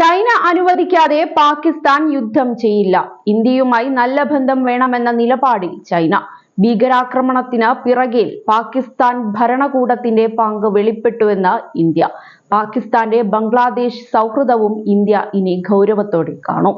China അനുവദിക്കാതെ പാകിസ്ഥാൻ യുദ്ധം ചെയ്യില്ല. ഇന്ത്യയുമായി നല്ല ബന്ധം വേണമെന്ന നിലപാടിൽ ചൈന. ഭീകരാക്രമണത്തിന് പിറകിൽ പാകിസ്ഥാൻ ഭരണകൂടത്തിന്റെ പങ്ക് വെളിപ്പെട്ടുവെന്ന് ഇന്ത്യ. പാകിസ്ഥാന്റെ ബംഗ്ലാദേശ് സൗഹൃദവും ഇന്ത്യ ഇനി ഗൗരവത്തോടെ കാണും.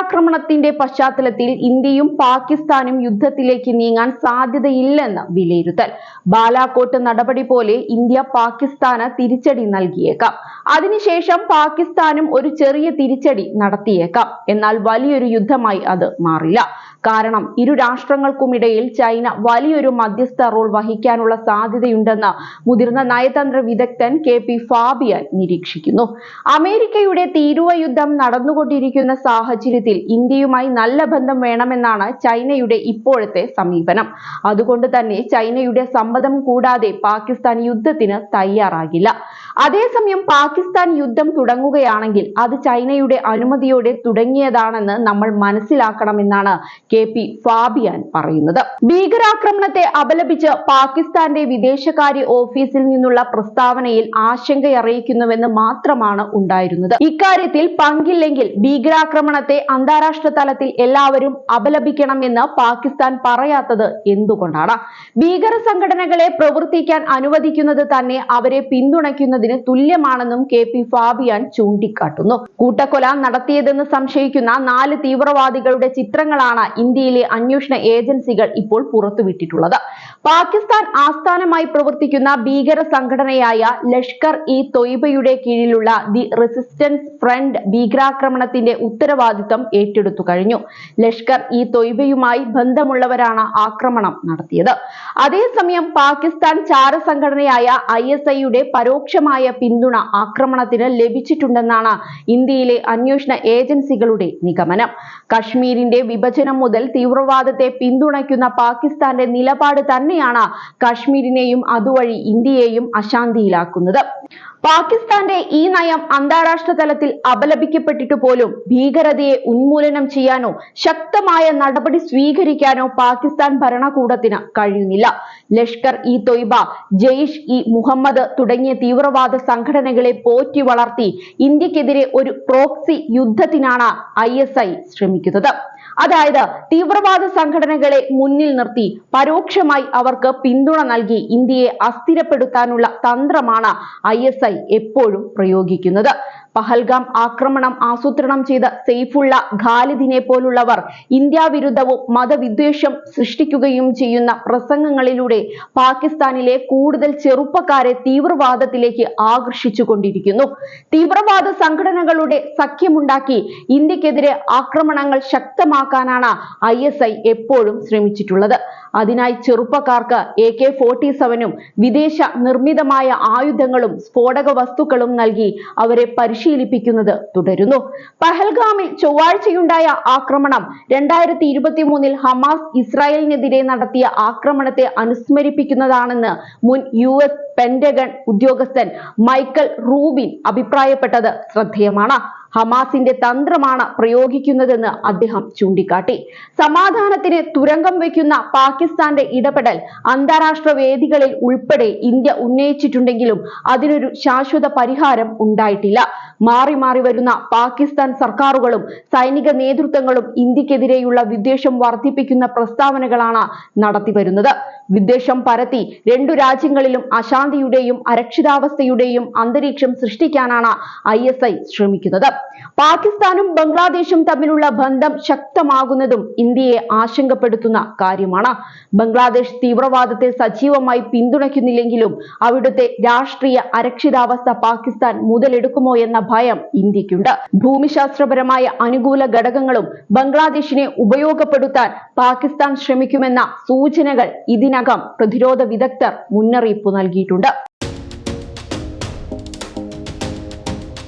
ഭീകരാക്രമണത്തിന്റെ പശ്ചാത്തലത്തിൽ ഇന്ത്യയും പാകിസ്ഥാനും യുദ്ധത്തിലേക്ക് നീങ്ങാൻ സാധ്യതയില്ലെന്ന് വിലയിരുത്തൽ. ബാലാക്കോട്ട് നടപടി പോലെ ഇന്ത്യ പാകിസ്ഥാന് തിരിച്ചടി നൽകിയേക്കാം. അതിനുശേഷം പാകിസ്ഥാനും ഒരു ചെറിയ തിരിച്ചടി നടത്തിയേക്കാം. എന്നാൽ വലിയൊരു യുദ്ധമായി അത് മാറില്ല. കാരണം ഇരു രാഷ്ട്രങ്ങൾക്കുമിടയിൽ ചൈന വലിയൊരു മധ്യസ്ഥ റോൾ വഹിക്കാനുള്ള സാധ്യതയുണ്ടെന്ന് മുതിർന്ന നയതന്ത്ര വിദഗ്ധൻ കെ പി ഫാബിയൻ നിരീക്ഷിക്കുന്നു. അമേരിക്കയുടെ തീരുവ യുദ്ധം നടന്നുകൊണ്ടിരിക്കുന്ന സാഹചര്യത്തിൽ ഇന്ത്യയുമായി നല്ല ബന്ധം വേണമെന്നാണ് ചൈനയുടെ ഇപ്പോഴത്തെ സമീപനം. അതുകൊണ്ട് തന്നെ ചൈനയുടെ സമ്മതം കൂടാതെ പാകിസ്ഥാൻ യുദ്ധത്തിന് തയ്യാറാകില്ല. അതേസമയം പാകിസ്ഥാൻ യുദ്ധം തുടങ്ങുകയാണെങ്കിൽ അത് ചൈനയുടെ അനുമതിയോടെ തുടങ്ങിയതാണെന്ന് നമ്മൾ മനസ്സിലാക്കണമെന്നാണ് കെ പി ഫാബിയാൻ പറയുന്നത്. ഭീകരാക്രമണത്തെ അപലപിച്ച് പാകിസ്ഥാന്റെ വിദേശകാര്യ ഓഫീസിൽ നിന്നുള്ള പ്രസ്താവനയിൽ ആശങ്കയറിയിക്കുന്നുവെന്ന് മാത്രമാണ് ഉണ്ടായിരുന്നത്. ഇക്കാര്യത്തിൽ പങ്കില്ലെങ്കിൽ ഭീകരാക്രമണത്തെ അന്താരാഷ്ട്ര തലത്തിൽ എല്ലാവരും അപലപിക്കണമെന്ന് പാകിസ്ഥാൻ പറയാത്തത് എന്തുകൊണ്ടാണ്? ഭീകര സംഘടനകളെ പ്രവർത്തിക്കാൻ അനുവദിക്കുന്നത് തന്നെ അവരെ പിന്തുണയ്ക്കുന്നതിന് തുല്യമാണെന്നും കെ പി ഫാബിയാൻ ചൂണ്ടിക്കാട്ടുന്നു. കൂട്ടക്കൊല നടത്തിയതെന്ന് സംശയിക്കുന്ന നാല് തീവ്രവാദികളുടെ ചിത്രങ്ങളാണ് ഇന്ത്യയിലെ അന്വേഷണ ഏജൻസികൾ ഇപ്പോൾ പുറത്തുവിട്ടിട്ടുള്ളത്. പാകിസ്ഥാൻ ആസ്ഥാനമായി പ്രവർത്തിക്കുന്ന ഭീകര സംഘടനയായ ലഷ്കർ ഇ തൊയ്ബയുടെ കീഴിലുള്ള ദി റെസിസ്റ്റൻസ് ഫ്രണ്ട് ഭീകരാക്രമണത്തിന്റെ ഉത്തരവാദിത്തം ഏറ്റെടുത്തു കഴിഞ്ഞു. ലഷ്കർ ഇ തൊയ്ബയുമായി ബന്ധമുള്ളവരാണ് ആക്രമണം നടത്തിയത്. അതേസമയം പാകിസ്ഥാൻ ചാര സംഘടനയായ ഐ എസ് ഐയുടെ പരോക്ഷമായ പിന്തുണ ആക്രമണത്തിന് ലഭിച്ചിട്ടുണ്ടെന്നാണ് ഇന്ത്യയിലെ അന്വേഷണ ഏജൻസികളുടെ നിഗമനം. കശ്മീരിന്റെ വിഭജനം മുതൽ തീവ്രവാദത്തെ പിന്തുണയ്ക്കുന്ന പാകിസ്ഥാന്റെ നിലപാട് തന്നെയാണ് കാശ്മീരിനെയും അതുവഴി ഇന്ത്യയെയും അശാന്തിയിലാക്കുന്നത്. പാകിസ്ഥാന്റെ ഈ നയം അന്താരാഷ്ട്ര തലത്തിൽ അപലപിക്കപ്പെട്ടിട്ട് പോലും ഭീകരതയെ ഉന്മൂലനം ചെയ്യാനോ ശക്തമായ നടപടി സ്വീകരിക്കാനോ പാകിസ്ഥാൻ ഭരണകൂടത്തിന് കഴിയുന്നില്ല. ലഷ്കർ ഇ തൊയ്ബ ജെയ്ഷ് ഇ മുഹമ്മദ് തുടങ്ങിയ തീവ്രവാദ സംഘടനകളെ പോറ്റി വളർത്തി ഇന്ത്യക്കെതിരെ ഒരു പ്രോക്സി യുദ്ധത്തിനാണ് ഐ ശ്രമിക്കുന്നത്. അതായത് തീവ്രവാദ സംഘടനകളെ മുന്നിൽ നിർത്തി പരോക്ഷമായി അവർക്ക് പിന്തുണ നൽകി ഇന്ത്യയെ അസ്ഥിരപ്പെടുത്താനുള്ള തന്ത്രമാണ് ഐ എപ്പോഴും പ്രയോഗിക്കുന്നത്. പഹൽഗാം ആക്രമണം ആസൂത്രണം ചെയ്ത സെയ്ഫുള്ള ഖാലിദിനെ പോലുള്ളവർ ഇന്ത്യ വിരുദ്ധവും മതവിദ്വേഷം സൃഷ്ടിക്കുകയും ചെയ്യുന്ന പ്രസംഗങ്ങളിലൂടെ പാകിസ്ഥാനിലെ കൂടുതൽ ചെറുപ്പക്കാരെ തീവ്രവാദത്തിലേക്ക് ആകർഷിച്ചു കൊണ്ടിരിക്കുന്നു തീവ്രവാദ സംഘടനകളുടെ സഖ്യമുണ്ടാക്കി ഇന്ത്യക്കെതിരെ ആക്രമണങ്ങൾ ശക്തമാക്കാനാണ് ഐ എപ്പോഴും ശ്രമിച്ചിട്ടുള്ളത്. അതിനായി ചെറുപ്പക്കാർക്ക് എ കെ ഫോർട്ടി സെവനും വിദേശ നിർമ്മിതമായ ആയുധങ്ങളും സ്ഫോടക വസ്തുക്കളും നൽകി അവരെ പരിശീലിപ്പിക്കുന്നത് തുടരുന്നു. പഹൽഗാമിൽ ചൊവ്വാഴ്ചയുണ്ടായ ആക്രമണം രണ്ടായിരത്തി ഇരുപത്തി മൂന്നിൽ ഹമാസ് ഇസ്രായേലിനെതിരെ നടത്തിയ ആക്രമണത്തെ അനുസ്മരിപ്പിക്കുന്നതാണെന്ന് മുൻ യു എസ് ഉദ്യോഗസ്ഥൻ മൈക്കൽ റൂബിൻ അഭിപ്രായപ്പെട്ടത് ശ്രദ്ധേയമാണ്. ഹമാസിന്റെ തന്ത്രമാണ് പ്രയോഗിക്കുന്നതെന്ന് അദ്ദേഹം ചൂണ്ടിക്കാട്ടി. സമാധാനത്തിന് തുരങ്കം വയ്ക്കുന്ന പാകിസ്ഥാന്റെ ഇടപെടൽ അന്താരാഷ്ട്ര വേദികളിൽ ഉൾപ്പെടെ ഇന്ത്യ ഉന്നയിച്ചിട്ടുണ്ടെങ്കിലും അതിനൊരു ശാശ്വത പരിഹാരം ഉണ്ടായിട്ടില്ല. മാറി മാറി വരുന്ന പാകിസ്ഥാൻ സർക്കാരുകളും സൈനിക നേതൃത്വങ്ങളും ഇന്ത്യക്കെതിരെയുള്ള വിദ്വേഷം വർദ്ധിപ്പിക്കുന്ന പ്രസ്താവനകളാണ് നടത്തിവരുന്നത്. വിദ്വേഷം പരത്തി രണ്ടു രാജ്യങ്ങളിലും അശാന്തിയുടെയും അരക്ഷിതാവസ്ഥയുടെയും അന്തരീക്ഷം സൃഷ്ടിക്കാനാണ് ഐ എസ് ഐ ശ്രമിക്കുന്നത്. പാകിസ്ഥാനും ബംഗ്ലാദേശും തമ്മിലുള്ള ബന്ധം ശക്തമാകുന്നതും ഇന്ത്യയെ ആശങ്കപ്പെടുത്തുന്ന കാര്യമാണ്. ബംഗ്ലാദേശ് തീവ്രവാദത്തെ സജീവമായി പിന്തുണയ്ക്കുന്നില്ലെങ്കിലും അവിടുത്തെ രാഷ്ട്രീയ അരക്ഷിതാവസ്ഥ പാകിസ്ഥാൻ മുതലെടുക്കുമോ എന്ന ഭയം ഇന്ത്യക്കുണ്ട് ഭൂമിശാസ്ത്രപരമായ അനുകൂല ഘടകങ്ങളും ബംഗ്ലാദേശിനെ ഉപയോഗപ്പെടുത്താൻ പാകിസ്ഥാൻ ശ്രമിക്കുമെന്ന സൂചനകൾ ഇതിനകം പ്രതിരോധ വിദഗ്ധർ മുന്നറിയിപ്പ് നൽകിയിട്ടുണ്ട്